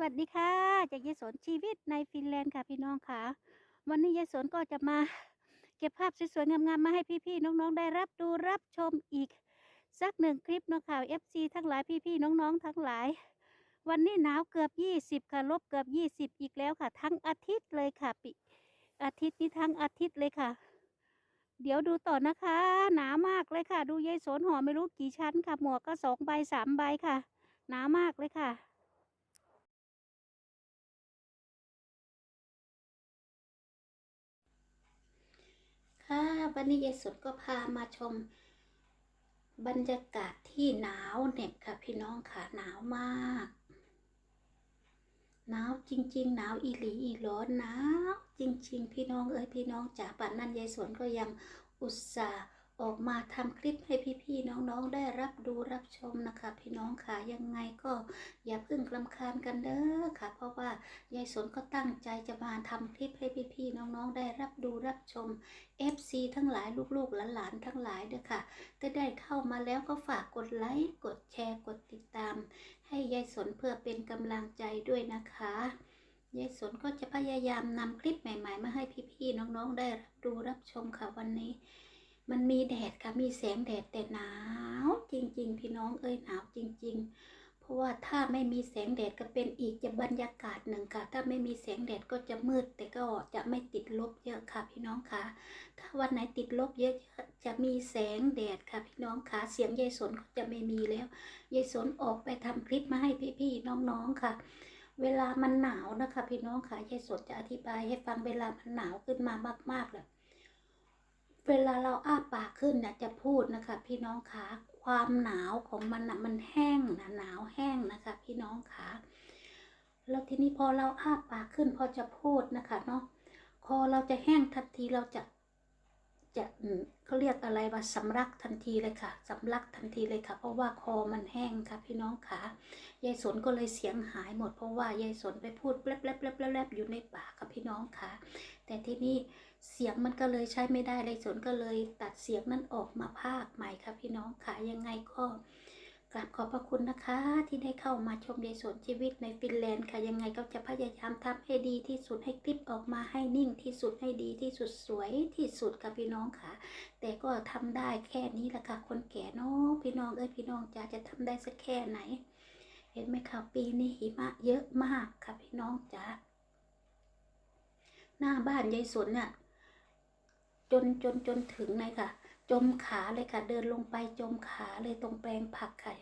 วัสดีค่ะจากยายสนชีวิตในฟินแลนด์ค่ะพี่น้องค่ะ วันนี้ยายสนก็จะมา เก็บภาพสวยๆงามๆมาให้พี่ๆน้องๆได้รับดูรับชมอีก สักหนึ่งคลิปเนาะค่ะ FC ทั้งหลายพี่ๆน้องๆทั้งหลาย วันนี้หนาวเกือบ 20 ค่ะลบเกือบ 20 อีกแล้วค่ะ ทั้งอาทิตย์เลยค่ะปิอาทิตย์นี้ทั้งอาทิตย์เลยค่ะ เดี๋ยวดูต่อนะคะ หนามากเลยค่ะ ดูยายสนห่อไม่รู้กี่ชั้นค่ะ หมวกก็สองใบสามใบค่ะ หนามากเลยค่ะ วันนี้ยายสดก็พามาชม บรรยากาศที่หนาวเหน็บค่ะพี่น้องค่ะหนาวมาก หนาวจริง ๆ หนาวอีหลีอีร้อนหนาวจริง ๆ พี่น้องเอ้ยพี่น้องจ๋าป่านนั้นยายสวนก็ยังอุตส่าห์ ออกมาทำคลิปให้พี่ๆน้องๆ ได้รับดูรับชมนะคะ พี่น้องค่ะยังไงก็อย่าเพิ่งรำคาญกันเด้อค่ะ เพราะว่ายายสนก็ตั้งใจจะมาทำคลิปให้พี่ๆน้องๆ ได้รับดูรับชม FC ทั้งหลายลูกๆหลานๆทั้งหลายเด้อค่ะถ้าได้เข้ามาแล้วก็ฝากกดไลค์กดแชร์กดติดตาม ให้ยายสนเพื่อเป็นกำลังใจด้วยนะคะยายสนก็จะพยายามนำคลิปใหม่ ๆ มาให้พี่ๆน้องๆ ได้รับดูรับชมค่ะวันนี้ มันมีแดดค่ะมีแสงแดดแต่หนาวจริง ๆ พี่น้องเอ้ยหนาวจริง ๆ เพราะว่าถ้าไม่มีแสงแดดก็เป็นอีกจะบรรยากาศหนึ่งค่ะ ถ้าไม่มีแสงแดดก็จะมืด แต่ก็จะไม่ติดลบเยอะค่ะพี่น้องค่ะ ถ้าวันไหนติดลบเยอะๆจะมีแสงแดดค่ะพี่น้องค่ะ เสียงยายสนก็จะไม่มีแล้วยายสนออกไปทำคลิปมาให้พี่ๆน้องๆค่ะเวลามันหนาวนะคะ พี่น้องค่ะยายสนจะอธิบายให้ฟังเวลามันหนาวขึ้นมามากๆเลย เวลาเราอ้าปากขึ้นนะจะพูดนะคะ พี่น้องคะความหนาวของมันนะมันแห้งนะหนาวแห้งนะคะ พี่น้องคะแล้วทีนี้พอเราอ้าปากขึ้นพอจะพูดนะคะเนาะคอเราจะแห้งทันทีเราจะ จะเขาเรียกอะไรว่าสำลักทันทีเลยค่ะสำลักทันทีเลยค่ะ เพราะว่าคอมันแห้งค่ะ พี่น้องค่ะยายสนก็เลยเสียงหายหมด เพราะว่ายายสนไปพูดแปลบแปลบแป๊บแป๊บอยู่ในปากค่ะพี่น้องค่ะแต่ที่นี่เสียงมันก็เลยใช้ไม่ได้ยายสนก็เลยตัดเสียงนั้นออกมาภาคใหม่ค่ะพี่น้องค่ะยังไงก็ กราบขอบพระคุณนะคะ ที่ได้เข้ามาชมยายสนชีวิตในฟินแลนด์ค่ะ ยังไงก็จะพยายามทำให้ดีที่สุดให้คลิปออกมาให้นิ่งที่สุดให้ดีที่สุดสวยที่สุดค่ะพี่น้องค่ะ แต่ก็ทำได้แค่นี้แหละค่ะคนแก่เนาะพี่น้องเอ้ยพี่น้องจ๋าจะทำได้สักแค่ไหน เห็นไหมคะปีนี้หิมะเยอะมากค่ะพี่น้องจ๋าหน้าบ้านยายสนเนี่ยจนจนจนถึงเลยค่ะ จมขาเลยค่ะ เดินลงไปจมขาเลยตรงแปลงผักค่ะ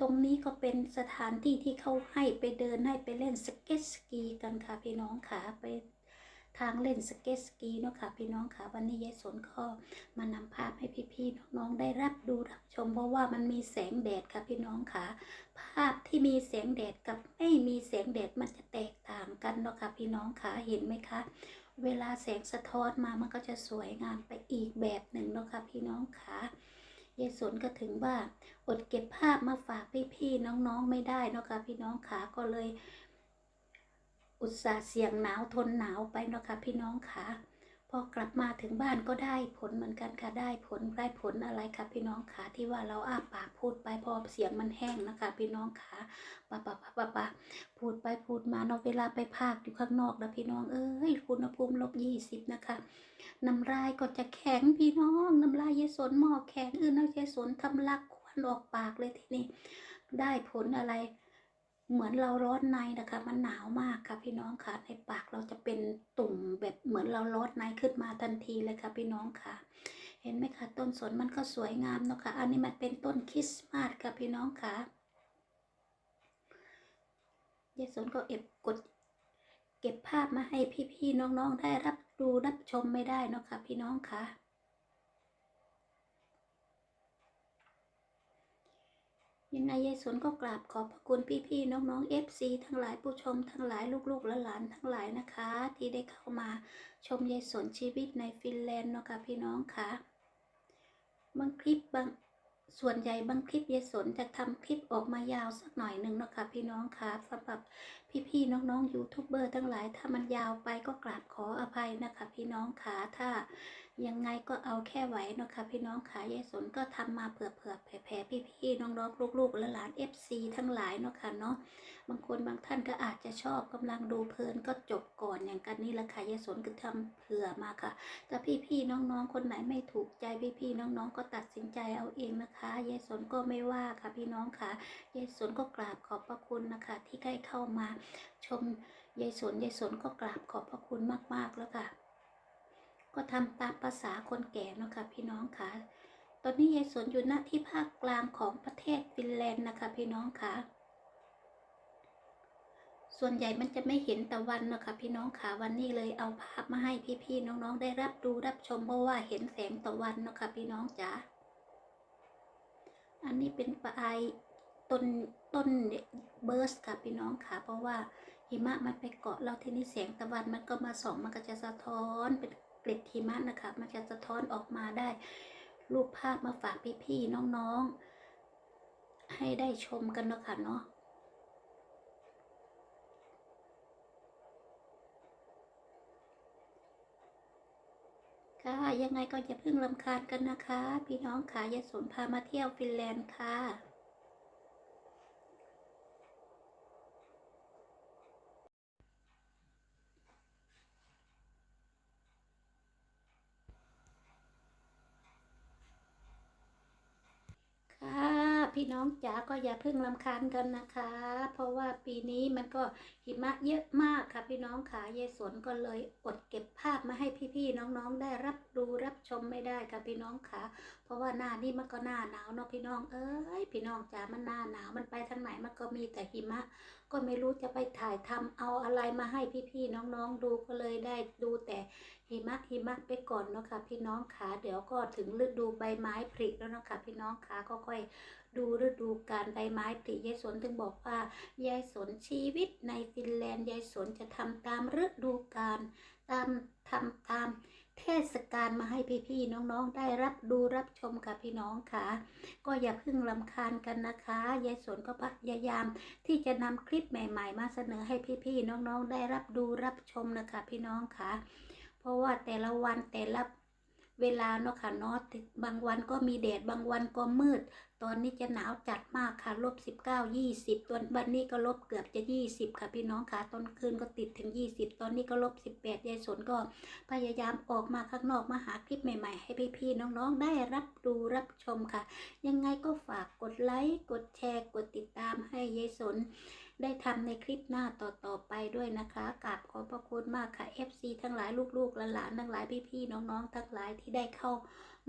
ตรงนี้ก็เป็นสถานที่ที่เขาให้ไปเดินให้ไปเล่นสเก็ตสกีกันค่ะพี่น้องค่ะไปทางเล่นสเก็ตสกีเนาะค่ะพี่น้องค่ะวันนี้ยายสนก็มานำภาพให้พี่ๆน้องๆได้รับดูรับชมเพราะว่ามันมีแสงแดดค่ะพี่น้องค่ะ ภาพที่มีแสงแดดกับไม่มีแสงแดดมันจะแตกต่างกันเนาะค่ะพี่น้องค่ะเห็นไหมคะ เวลาแสงสะท้อนมามันก็จะสวยงามไปอีกแบบหนึ่งเนาะค่ะพี่น้องค่ะ ยายสนก็ถึงว่าอดเก็บภาพมาฝากพี่ๆน้องๆไม่ได้นะคะพี่น้องขาก็เลย อุตส่าห์เสี่ยงหนาวทนหนาวไปนะคะพี่น้องขา พอกลับมาถึงบ้านก็ได้ผลเหมือนกันค่ะได้ผลได้ผลอะไรค่ะพี่น้องค่ะที่ว่าเราอ้าปากพูดไปพอเสียงมันแห้งนะคะพี่น้องค่ะปะปะปะปะปะพูดไปพูดมาเนาะเวลาไปภาคอยู่ข้างนอกนะพี่น้องเอ้ยอุณหภูมิลบยี่สิบนะคะน้ำลายก็จะแข็งพี่น้องน้ำลายยายสนหมอกแข็งอื่นนะยายสนทำลักควันออกปากเลยทีนี้ได้ผลอะไร เหมือนเราร้อนในนะคะ มันหนาวมากค่ะพี่น้องค่ะ ในปากเราจะเป็นตุ่มแบบเหมือนเราร้อนในขึ้นมาทันทีเลยค่ะพี่น้องค่ะ เห็นไหมคะต้นสนมันก็สวยงามเนาะค่ะ อันนี้มันเป็นต้นคริสต์มาสค่ะพี่น้องค่ะยายสนก็เก็บกด เก็บภาพมาให้พี่ๆน้องๆได้รับดูรับชมไม่ได้เนาะค่ะพี่น้องค่ะ ยังไงยายสนก็กราบขอบพระคุณพี่ๆน้องๆ FC ทั้งหลายผู้ชมทั้งหลายลูกๆและหลานทั้งหลายนะคะ ที่ได้เข้ามาชมยายสนชีวิตในฟินแลนด์เนาะค่ะพี่น้องค่ะบางคลิปบางส่วนใหญ่บางคลิปยายสนจะทำคลิปออกมายาวสักหน่อยหนึ่งเนาะค่ะพี่น้องค่ะสำหรับพี่ๆน้องๆยูทูบเบอร์ทั้งหลาย ถ้ามันยาวไปก็กราบขออภัยนะคะ พี่น้องค่ะถ้า ยังไงก็เอาแค่ไหวนะคะพี่น้องค่ะยายสนก็ทำมาเผื่อเผื่อแผ่แผ่พี่ๆน้องๆลูกๆและหลาน FC ทั้งหลายเนาะค่ะเนาะบางคนบางท่านก็อาจจะชอบกำลังดูเพลินก็จบก่อนอย่างกันนี่แหละค่ะยายสนก็ทำเผื่อมาค่ะถ้าพี่ๆน้องๆคนไหนไม่ถูกใจพี่ๆน้องๆก็ตัดสินใจเอาเองนะคะยายสนก็ไม่ว่าค่ะพี่น้องค่ะยายสนก็กราบขอบพระคุณนะคะ ที่ได้เข้ามาชมยายสนยายสนก็กราบขอบพระคุณมากๆแล้วค่ะ ก็ทำตามภาษาคนแก่เนาะค่ะพี่น้องค่ะ ตอนนี้ยายสนอยู่ณที่ภาคกลางของประเทศฟินแลนด์นะคะพี่น้องค่ะ ส่วนใหญ่มันจะไม่เห็นตะวันนะคะพี่น้องค่ะวันนี้เลยเอาภาพมาให้พี่ๆน้องๆได้รับดูรับชมเพราะว่าเห็นแสงตะวันนะคะพี่น้องจ๋า อันนี้เป็นปลายต้นต้นเบิร์สค่ะพี่น้องค่ะ เพราะว่าหิมะมันไปเกาะเราทีนี้แสงตะวันมันก็มาส่องมันก็จะสะท้อนเป็น กล็ดหิมะนะคะ มันจะสะท้อนออกมาได้ รูปภาพมาฝากพี่ๆน้องๆ ให้ได้ชมกันนะคะเนาะค่ะยังไงก็อย่าเพิ่งรำคาญกันนะคะ พี่น้องค่ะยาสนพามาเที่ยวฟินแลนด์ค่ะ พี่น้องจ๋าก็อย่าเพิ่งรำคาญกันนะคะ เพราะว่าปีนี้มันก็หิมะเยอะมากค่ะพี่น้องค่ะยายสวนก็เลยอดเก็บภาพมาให้พี่ๆน้องๆได้รับดูรับชมไม่ได้ค่ะพี่น้องค่ะ เพราะว่าหน้านี่มันก็หน้าหนาวเนาะพี่น้องเอ้ยพี่น้องจ๋ามันหน้าหนาวมันไปทางไหนมันก็มีแต่หิมะ ก็ไม่รู้จะไปถ่ายทำเอาอะไรมาให้พี่ๆน้องๆดูก็เลยได้ดูแต่หิมะหิมะไปก่อนเนาะค่ะพี่น้องค่ะเดี๋ยวก็ถึงฤดูใบไม้ผลิแล้วเนาะค่ะพี่น้องค่ะก็ค่อย ดูฤดูการใบไม้ผลิยายสนถึงบอกว่ายายสนชีวิตในฟินแลนด์ยายสนจะทำตามฤดูกาลตามทำตามเทศกาลมาให้พี่ๆน้องๆ ได้รับดูรับชมค่ะพี่น้องค่ะ ก็อย่าเพิ่งรำคาญกันนะคะยายสนก็พยายาม ที่จะนำคลิปใหม่ ๆ มาเสนอให้พี่ๆน้องๆ ได้รับดูรับชมนะคะพี่น้องค่ะ เพราะว่าแต่ละวันแต่ละ เวลาเนาะค่ะเนาะบางวันก็มีแดดบางวันก็มืด ตอนนี้จะหนาวจัดมากค่ะลบสิบเก้ายี่สิบตอนวันนี้ก็ลบเกือบจะยี่สิบค่ะพี่น้องค่ะตอนคืนก็ติดถึงยี่สิบตอนนี้ก็ลบสิบแปดยายสนก็พยายามออกมาข้างนอกมาหาคลิปใหม่ๆ ให้พี่ๆน้องๆได้รับดูรับชมค่ะ ยังไงก็ฝากกดไลค์กดแชร์กดติดตามให้ยายสน ได้ทำในคลิปหน้าต่อๆไปด้วยนะคะกราบขอบพระคุณมากค่ะ FC ทั้งหลายลูกๆหลานๆทั้งหลายพี่ๆน้องๆทั้งหลายที่ได้เข้า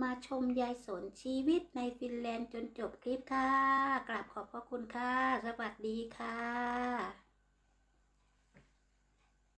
มาชมยายสนชีวิตในฟินแลนด์จนจบคลิปค่ะ กราบขอบพระคุณค่ะ สวัสดีค่ะ